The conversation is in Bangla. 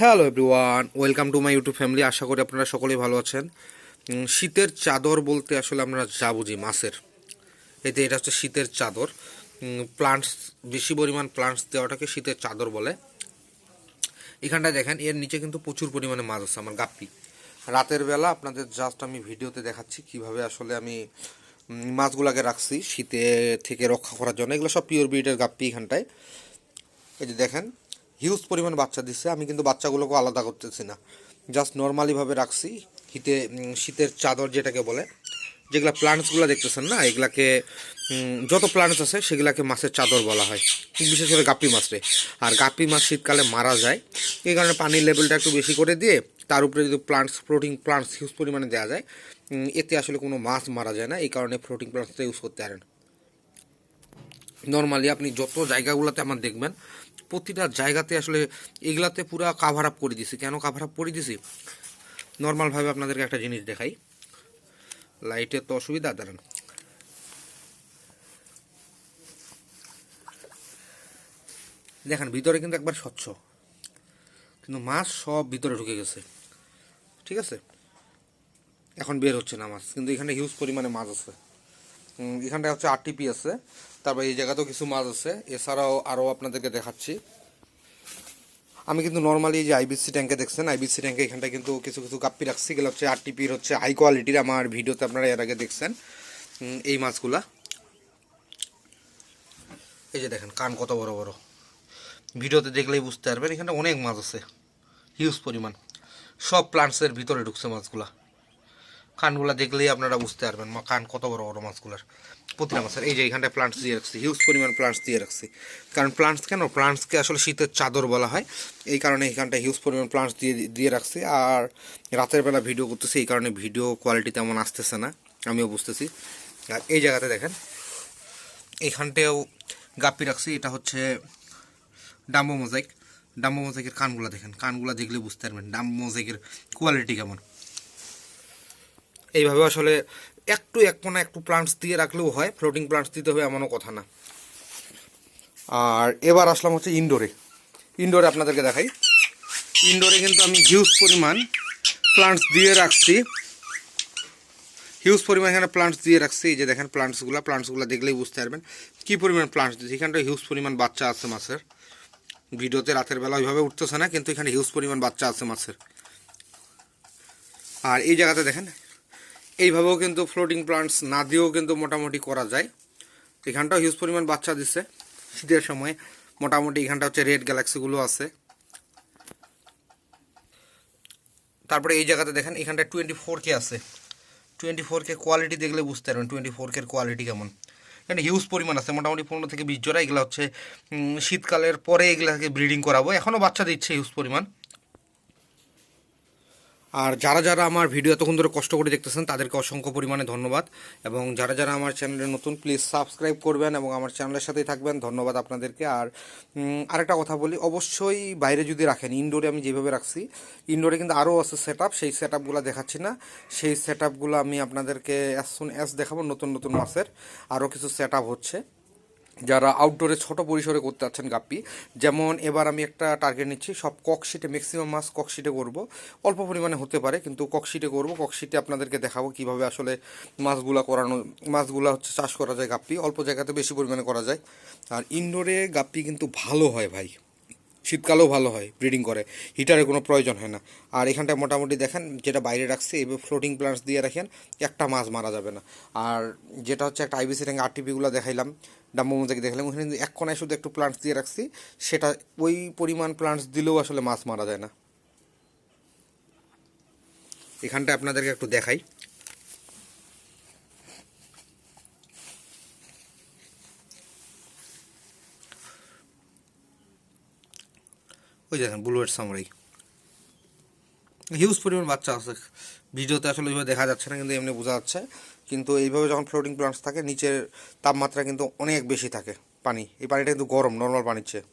Hello everyone welcome to my YouTube family আশা করি আপনারা সকলেই ভালো আছেন। শীতের চাদর বলতে আসলে আমরা যা বুঝি, মাছের। এতে এটা হচ্ছে শীতের চাদর। প্লান্টস বেশি পরিমাণ প্লান্টস দেওয়াটাকে শীতের চাদর বলে। এখানটায় দেখেন, এর নিচে কিন্তু প্রচুর পরিমাণে মাছ আছে, আমার গাপ্পি। রাতের বেলা আপনাদের জাস্ট আমি ভিডিওতে দেখাচ্ছি কীভাবে আসলে আমি মাছগুলাকে রাখছি শীতে থেকে রক্ষা করার জন্য। এগুলো সব পিওর ব্রিডের গাপ্পি এখানটায়। এই যে দেখেন হিউজ পরিমাণ বাচ্চা দিচ্ছে আমি কিন্তু বাচ্চাগুলোকে আলাদা করতেছি না। জাস্ট নর্মালিভাবে রাখছি। শীতে শীতের চাদর যেটাকে বলে, যেগুলা প্লান্টসগুলো দেখতেছেন না? এগুলাকে যত প্লান্টস আছে, সেগুলাকে মাছের চাদর বলা হয়। বিশেষ করে গাপ্পি মাছরে আর গাপ্পি মাছ শীতকালে মারা যায়। এই কারণে পানির লেভেলটা একটু বেশি করে দিয়ে, তার উপরে যদি প্লান্টস প্রোটিন প্লান্টস হিউজ পরিমাণে দেওয়া যায় এতে আসলে কোনো মাছ মারা যায় না। এই কারণে প্রোটিন প্লান্টসটা ইউজ করতে পারেন। নর্মালি আপনি যত জায়গাগুলোতে আমার দেখবেন প্রতিটা জায়গাতে আসলে এগুলাতে পুরো কাভার আপ করে দিছি। কেন কাভার আপ করে দিছি? নর্মালভাবে আপনাদেরকে একটা জিনিস দেখাই। লাইটের তো অসুবিধা, দাঁড়ান। দেখেন, ভিতরে কিন্তু একবার স্বচ্ছ। কিন্তু মাছ সব ভিতরে ঢুকে গেছে। ঠিক আছে? এখন বের হচ্ছে না মাছ। কিন্তু এখানে হিউজ পরিমাণে মাছ আছে। উম, এখানটায় হচ্ছে আরটিপি আছে। তারপর এই জায়গাতেও কিছু মাছ আছে। এছাড়াও আরও আপনাদেরকে দেখাচ্ছি। আমি কিন্তু নর্মালি যে আইবিসি ট্যাঙ্কে দেখছেন আইবিসি ট্যাঙ্কে এখানটা কিন্তু কিছু কিছু কাপ্পি রাখছি। এগুলো হচ্ছে আরটিপির হচ্ছে হাই কোয়ালিটির আমার ভিডিওতে আপনারা এর আগে দেখছেন এই মাছগুলা। এই যে দেখেন কান কত বড় বড়। ভিডিওতে দেখলেই বুঝতে পারবেন এখানে অনেক মাছ আছে। হিউজ পরিমাণ। সব প্লান্টসের ভিতরে ঢুকছে মাছগুলা। কানগুলা দেখলেই আপনারা বুঝতে পারবেন মা কান কত বড় বড় মাছগুলার। প্রতিটা মাছের, এই যে এখানটায় প্লান্টস দিয়ে রাখছি হিউজ পরিমাণ প্লান্টস দিয়ে রাখছি। কারণ প্লান্টস কেন? প্লান্টসকে আসলে শীতের চাদর বলা হয়। এই কারণে এখানটায় হিউজ পরিমাণ প্লান্টস দিয়ে দিয়ে রাখছি। আর রাতের বেলা ভিডিও করতেছি, এই কারণে ভিডিও কোয়ালিটি তেমন আসতেছে না, আমিও বুঝতেছি। আর এই জায়গাতে দেখেন এইখানটাও গাপ্পি রাখছি, এটা হচ্ছে ডাম্বো মোজাইক। ডাম্বো মোজাইকের কানগুলা দেখেন, কানগুলা দেখলে বুঝতে পারবেন, ডাম্বো মোজাইকের কোয়ালিটি কেমন। এইভাবে আসলে একটু এক কোনা একটু প্লান্টস দিয়ে রাখলেও হয় ফ্লোটিং প্লান্টস দিতে হবে এমনও কথা না। আর এবার আসলাম হচ্ছে ইনডোরে ইনডোরে আপনাদেরকে দেখাই। ইনডোরে কিন্তু আমি হিউজ পরিমাণ প্লান্টস দিয়ে রাখছি। হিউজ পরিমাণ এখানে প্লান্টস দিয়ে রাখছি। এই যে দেখেন প্লান্টসগুলো প্লান্টসগুলো দেখলেই বুঝতে পারবেন কী পরিমাণ প্লান্টস দিচ্ছি। এখানটা হিউজ পরিমাণ বাচ্চা আছে মাছের। ভিডিওতে রাতের বেলা ওইভাবে উঠতেছে না, কিন্তু এখানে হিউজ পরিমাণ বাচ্চা আছে মাছের। আর এই জায়গাতে দেখেন এইভাবেও কিন্তু ফ্লোটিং প্লান্টস না দিয়েও কিন্তু মোটামুটি করা যায়। এখানটাও হিউজ পরিমাণ বাচ্চা দিচ্ছে শীতের সময় মোটামুটি এখানটা হচ্ছে রেড গ্যালাক্সিগুলো আছে। তারপরে এই জায়গাতে দেখেন, এখানটা টোয়েন্টি ফোর কে আছে। টোয়েন্টি ফোর কে কোয়ালিটি দেখলে বুঝতে পারবেন টোয়েন্টি ফোর কের কোয়ালিটি কেমন। এখানে হিউজ পরিমাণ আছে, মোটামুটি পনেরো থেকে বিশ জোড়া, এগুলো হচ্ছে শীতকালের পরে এগুলাকে ব্রিডিং করাবো। এখনও বাচ্চা দিচ্ছে হিউজ পরিমাণ। আর যারা যারা আমার ভিডিও এতক্ষণ ধরে কষ্ট করে দেখতেছেন, তাদেরকে অসংখ্য পরিমাণে ধন্যবাদ। এবং যারা যারা আমার চ্যানেলে নতুন প্লিজ সাবস্ক্রাইব করবেন এবং আমার চ্যানেলের সাথেই থাকবেন। ধন্যবাদ আপনাদেরকে। আর আরেকটা কথা বলি, অবশ্যই বাইরে যদি রাখেন ইনডোরে আমি যেভাবে রাখছি ইনডোরে কিন্তু আরও আছে সেট সেই সেট আপগুলো দেখাচ্ছি না। সেই সেট আপগুলো আমি আপনাদেরকে অ্যাজ সুন অ্যাজ দেখাবো, নতুন নতুন মাসের আরও কিছু সেট হচ্ছে। যারা আউটডোরে ছোট পরিসরে করতে চাচ্ছেন গাপ্পি, যেমন এবার আমি একটা টার্গেট নিচ্ছি, সব ককশিটে ম্যাক্সিমাম মাছ ককশিটে করব। অল্প পরিমাণে হতে পারে, কিন্তু ককশিটে করব। ককশিটে আপনাদেরকে দেখাবো কীভাবে আসলে মাছগুলা করানো, মাছগুলা হচ্ছে চাষ করা যায় গাপ্পি। অল্প জায়গাতে বেশি পরিমাণে করা যায়। আর ইনডোরে গাপ্পি কিন্তু ভালো হয় ভাই। শীতকালেও ভালো হয় ব্রিডিং করে। হিটারের কোনো প্রয়োজন হয় না। আর এখানটায় মোটামুটি দেখেন, যেটা বাইরে রাখছে এভাবে ফ্লোটিং প্লান্টস দিয়ে রাখেন, একটা মাছ মারা যাবে না। আর যেটা হচ্ছে একটা আইবিসি ট্যাঙ্ক আরটিপিগুলো দেখাইলাম ডাম্বো মোজাকে দেখালাম ওখানে এক কোনায় শুধু একটু প্লান্টস দিয়ে রাখছি, সেটা ওই পরিমাণ প্লান্টস দিলেও আসলে মাছ মারা যায় না। এখানটা আপনাদেরকে একটু দেখাই। ওই দেখেন বুলুয়েট সামরাই। হিউজ পরিমাণ বাচ্চা আছে। ভিডিওতে আসলে ওইভাবে দেখা যাচ্ছে না, কিন্তু এমনি বোঝা যাচ্ছে। কিন্তু এইভাবে যখন ফ্লোটিং প্লান্টস থাকে, নিচের তাপমাত্রা কিন্তু অনেক বেশি থাকে পানি। এই পানিটা কিন্তু গরম নর্মাল পানির চেয়ে।